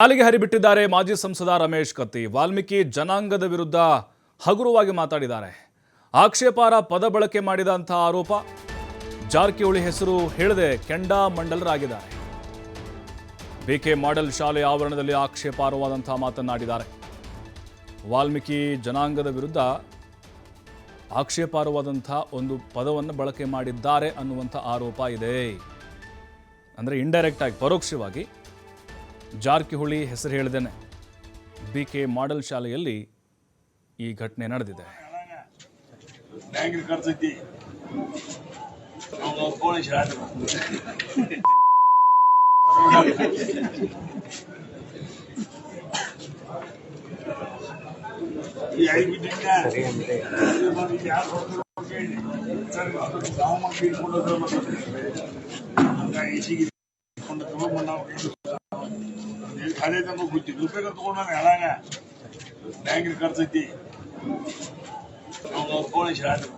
ನಾಲಿಗೆ ಹರಿಬಿಟ್ಟಿದ್ದಾರೆ ಮಾಜಿ ಸಂಸದ ರಮೇಶ್ ಕತ್ತಿ. ವಾಲ್ಮೀಕಿ ಜನಾಂಗದ ವಿರುದ್ಧ ಹಗುರವಾಗಿ ಮಾತಾಡಿದ್ದಾರೆ. ಆಕ್ಷೇಪಾರ ಪದ ಬಳಕೆ ಮಾಡಿದಂತಹ ಆರೋಪ. ಜಾರಕಿಹೊಳಿ ಹೆಸರು ಹೇಳದೆ ಕೆಂಡಾಮಂಡಲರಾಗಿದ್ದಾರೆ ಬಿಕೆ ಮಾಡೆಲ್ ಶಾಲೆ ಆವರಣದಲ್ಲಿ ಆಕ್ಷೇಪಾರ್ಹವಾದಂತಹ ಮಾತನಾಡಿದ್ದಾರೆ ವಾಲ್ಮೀಕಿ ಜನಾಂಗದ ವಿರುದ್ಧ ಆಕ್ಷೇಪಾರ್ಹವಾದಂಥ ಒಂದು ಪದವನ್ನು ಬಳಕೆ ಮಾಡಿದ್ದಾರೆ ಅನ್ನುವಂಥ ಆರೋಪ ಇದೆ. ಅಂದರೆ ಇಂಡೈರೆಕ್ಟ್ ಆಗಿ, ಪರೋಕ್ಷವಾಗಿ ಜಾರಕಿಹೊಳಿ ಹೆಸರು ಹೇಳಿದ್ದೇನೆ. ಬಿ ಕೆ ಮಾಡೆಲ್ ಶಾಲೆಯಲ್ಲಿ ಈ ಘಟನೆ ನಡೆದಿದೆ. ಬ್ಯಾಂಕಿನ ಖರ್ಚೈತಿ ಅವ್ನು ರೂಪಾಯಿ ನಾವು ನಾವು ಬೇಕಾದ್ರೆ ತಗೊಂಡಾಗ ಹೇಳಾಗ ಬ್ಯಾಂಕಿನ ಖರ್ಚೈತಿ ಒಪ್ಕೊಳ್ಳಿ ಶಾಲೆ